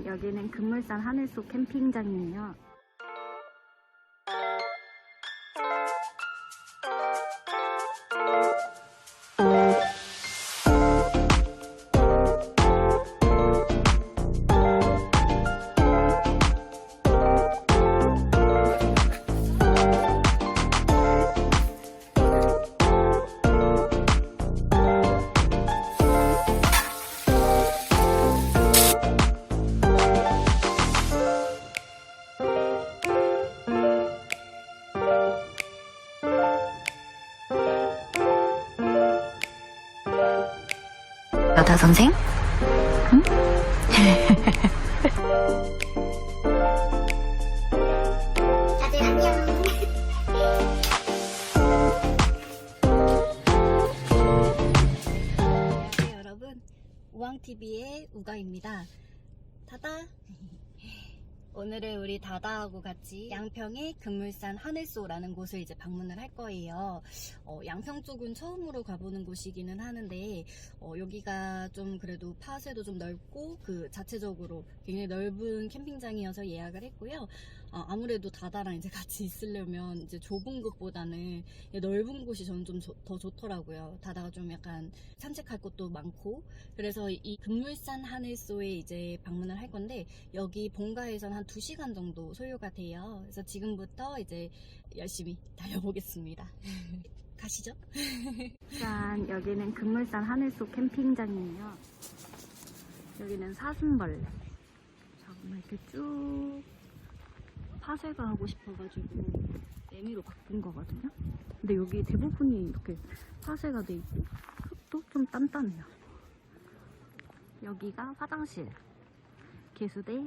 짠! 여기는 금물산 하늘속 캠핑장이에요. 여다 선생? 응? 다들 안녕. 안녕하세요 여러분 우왕TV의 우가입니다 다다 오늘은 우리 다다하고 같이 양평의 금물산 하늘소라는 곳을 이제 방문을 할 거예요. 어, 양평 쪽은 처음으로 가보는 곳이기는 하는데 어, 여기가 좀 그래도 파세도 좀 넓고 그 자체적으로 굉장히 넓은 캠핑장이어서 예약을 했고요 어, 아무래도 다다랑 이제 같이 있으려면 이제 좁은 곳보다는 넓은 곳이 저는 좀 더 좋더라고요. 다다가 좀 약간 산책할 곳도 많고 그래서 이 금물산 하늘소에 이제 방문을 할 건데 여기 본가에서는 한 2시간 정도 소요가 돼요. 그래서 지금부터 이제 열심히 달려보겠습니다. 가시죠. 짠, 여기는 금물산 하늘소 캠핑장이에요. 여기는 사슴벌레. 잠깐만 이렇게 쭉 파쇄가 하고 싶어가지고 매미로 바꾼 거거든요. 근데 여기 대부분이 이렇게 파쇄가 돼 있고 흙도 좀 단단해요. 여기가 화장실, 개수대.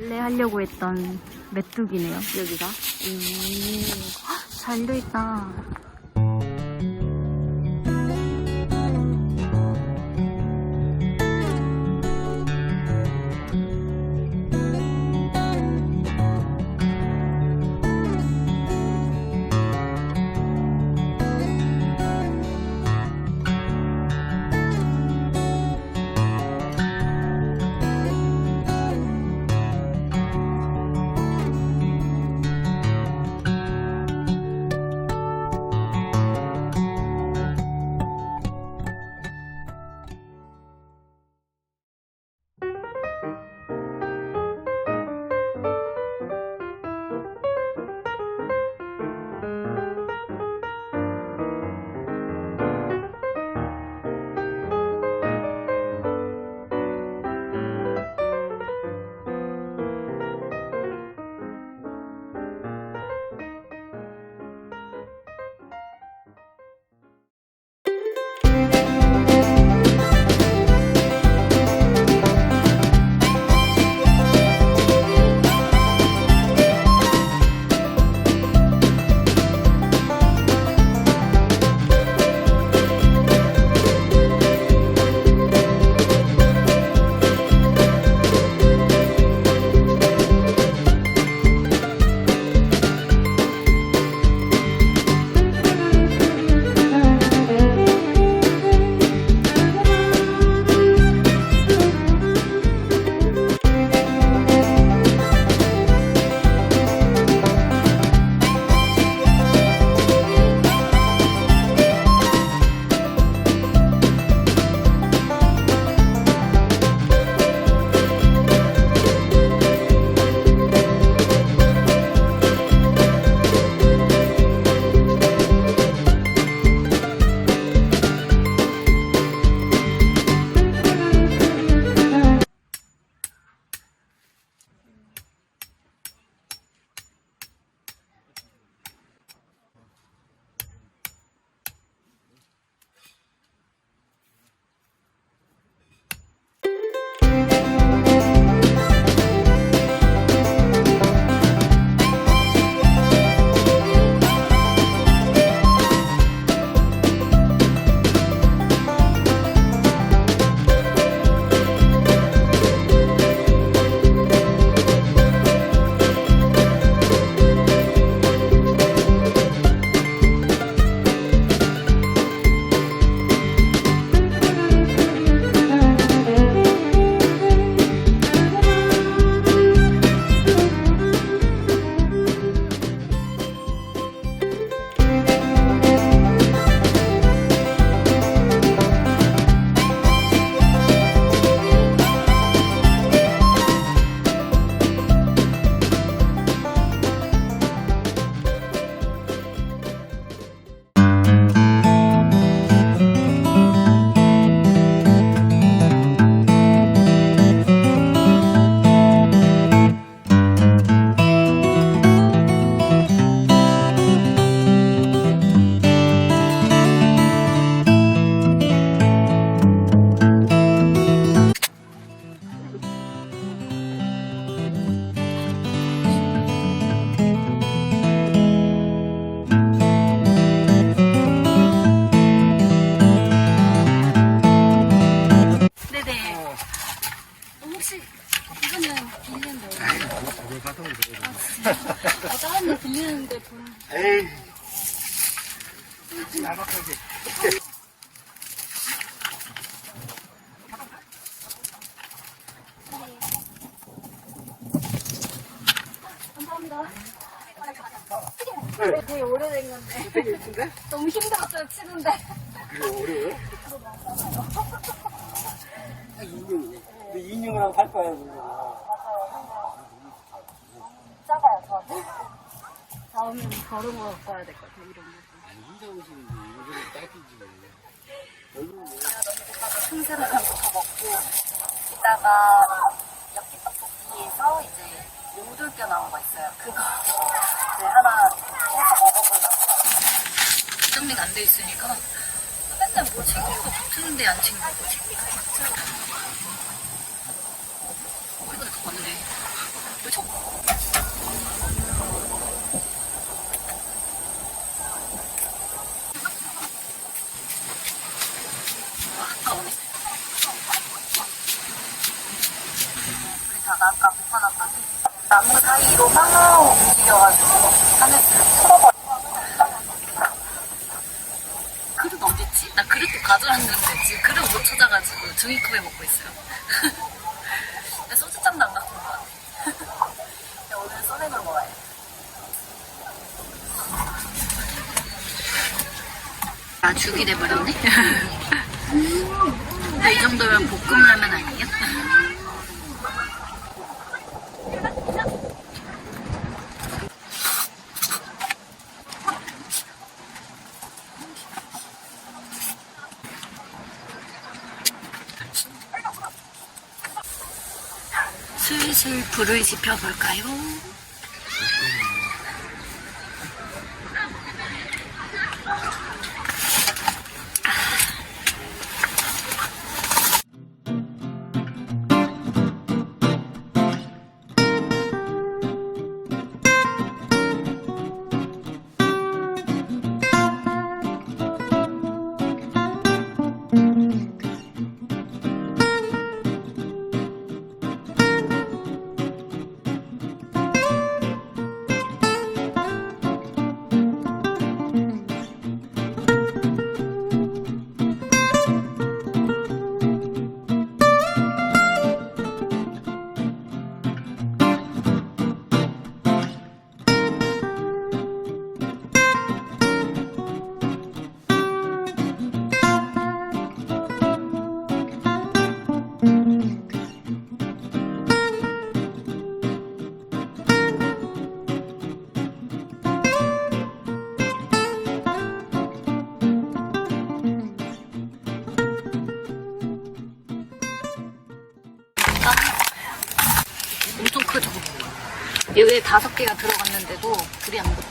원래 하려고 했던 메뚜기네요, 여기가. 오, 잘돼 있다. 아, 다른 데 들리는데 보라 에이 아, 나박하게 네. 되게 오래된 건데. 너무 힘들었어요, 치는데. 이거 어려워요? 딱 인형이네. 근데 인형이랑 할 거야, 이거. 저한테. 다음엔 걸음으로 갖고 와야 될 것 같아요, 이런 거. 아니, 혼자 오시는데, 이거를 딱이지. 순대를 한번 더 먹고, 이따가 엽기 떡볶이에서 이제 오돌뼈 나온 거 있어요. 그거 이제 하나 해서 먹어보려고. 정리가 안 돼 있으니까 맨날 뭐 챙기고 붙는데 안 챙기고 챙기고 같죠. 어, 이거 내가 봤는데. 왜 저... 아까우네. 우리 다가 아까 못 받았다니. 나무 사이로만 움직여가지고 하늘을 틀어버려. 그릇 어딨지? 나 그릇도 가져왔는데 지금 그릇 못 찾아가지고 종이컵에 먹고 있어요. 소주잔도 안 갖고 온것 같아. 오늘 소맥을 먹어야 돼. 아, 죽이 돼버렸네? 근데 이 정도면 볶음라면 아니에 불을 지펴볼까요? 다섯 개가 들어갔는데도 불이 안 붙었어.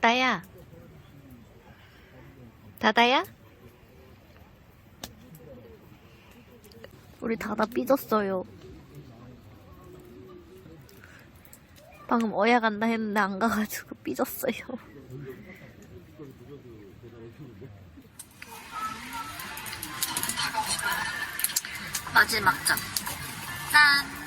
다다야. 다다야? 우리 다다 삐졌어요. 방금 어야 간다 했는데 안 가가지고 삐졌어요. 마지막 점. 짠!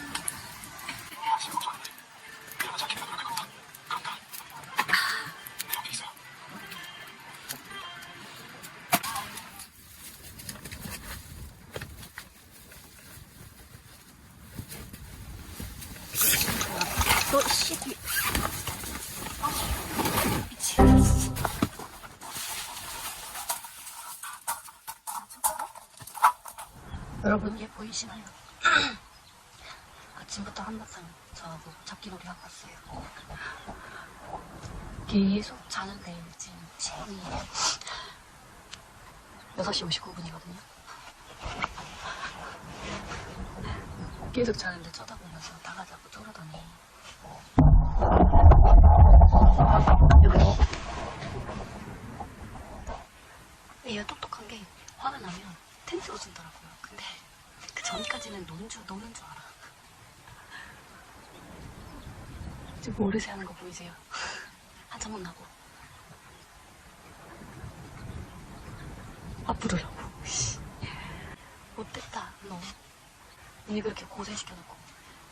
보이시나요? 아침부터 한바탕 저하고 잡기놀이 하고 왔어요. 계속 자는데 지금 시간이 6시 59분이거든요. 계속 자는데 쳐다보면서 나가자고 쫄르더니 얘가 똑똑한 게 화가 나면 텐트로 준더라고요. 전까지는 노는 줄, 노는 줄 알아. 지금 모르세 하는 거 보이세요? 한참 혼나고. 앞으로라고. 못됐다, 너. 언니 그렇게 고생시켜놓고.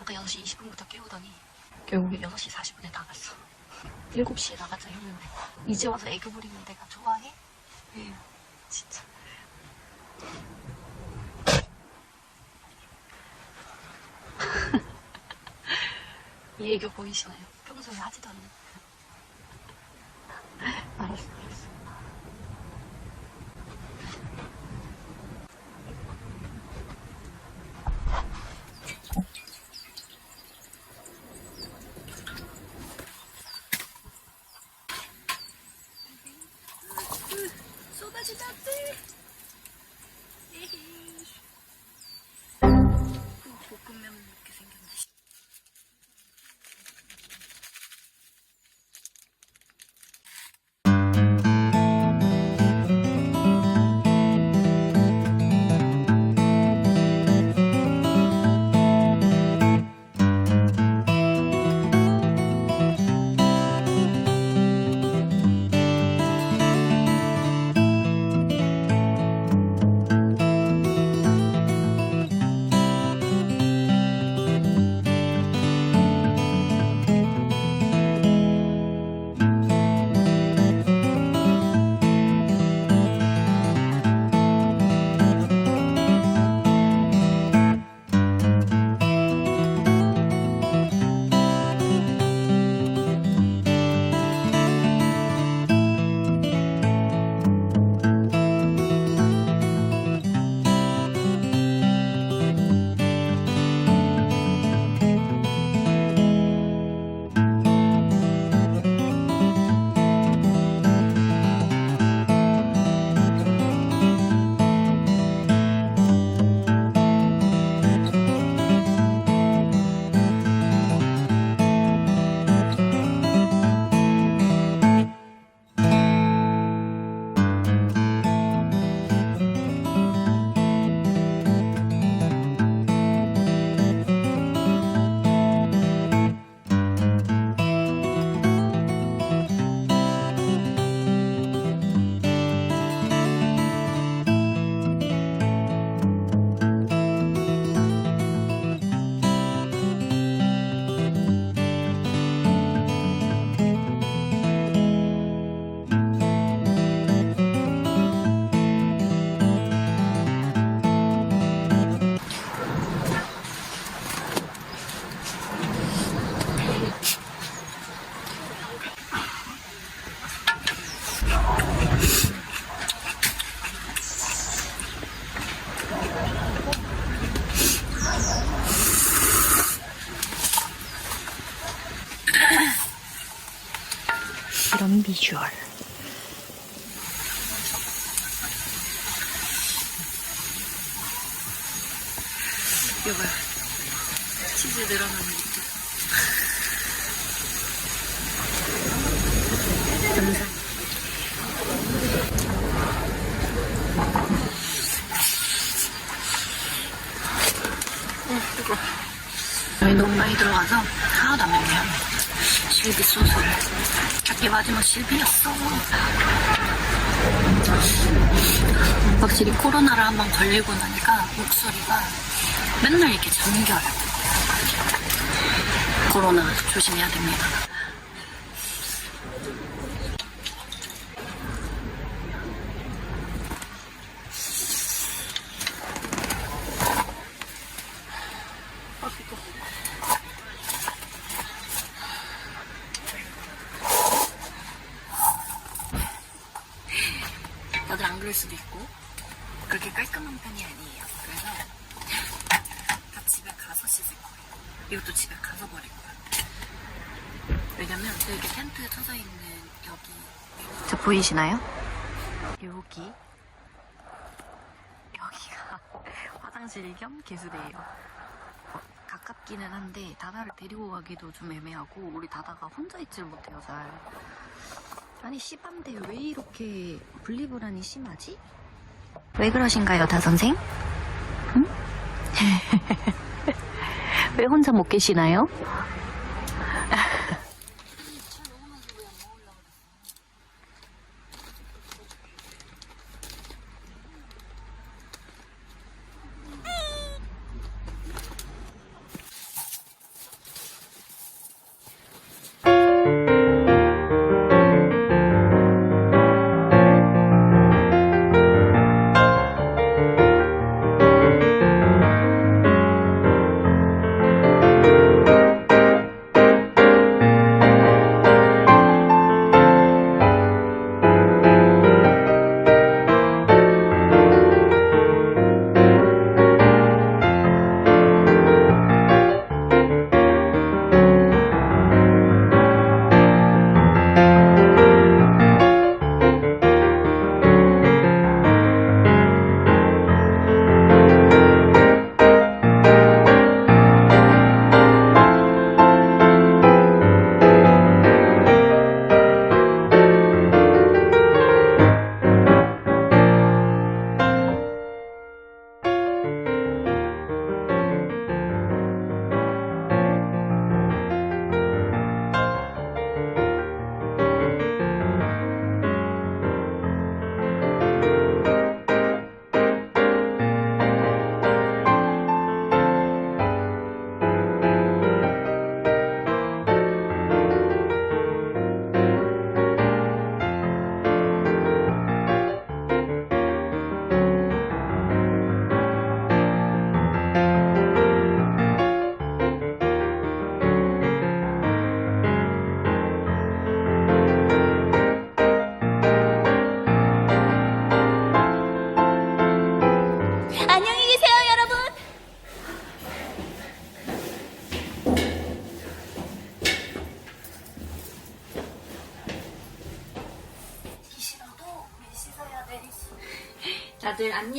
아까 6시 20분부터 깨우더니 결국에 6시 40분에 나갔어. 7시에 나가자 했는데 이제 와서 애교 부리면 내가 좋아해? 예, 진짜. 이 애교 보이시나요? 평소에 하지도 않는. 알았어, 알 이런 비주얼. 여봐 치즈 늘어나는 느낌. 감사 실비 소스를. 작게 마지막 실비였어. 확실히 코로나를 한번 걸리고 나니까 목소리가 맨날 이렇게 잠겨요. 코로나 조심해야 됩니다. 다들 안 그럴 수도 있고 그렇게 깔끔한 편이 아니에요. 그래서 다 집에 가서 씻을 거예요. 이것도 집에 가서 버릴 거예요. 왜냐면 저 이렇게 텐트 쳐져 있는 여기 저 보이시나요? 여기 여기가 화장실 겸 개수대예요. 어, 가깝기는 한데 다다를 데리고 가기도 좀 애매하고 우리 다다가 혼자 있질 못해요 잘. 아니 씨밤데 왜 이렇게 분리불안이 심하지? 왜 그러신가요, 다 선생? 응? 왜 혼자 못 계시나요?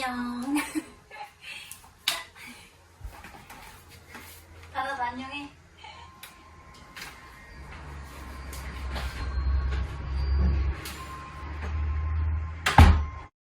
안녕.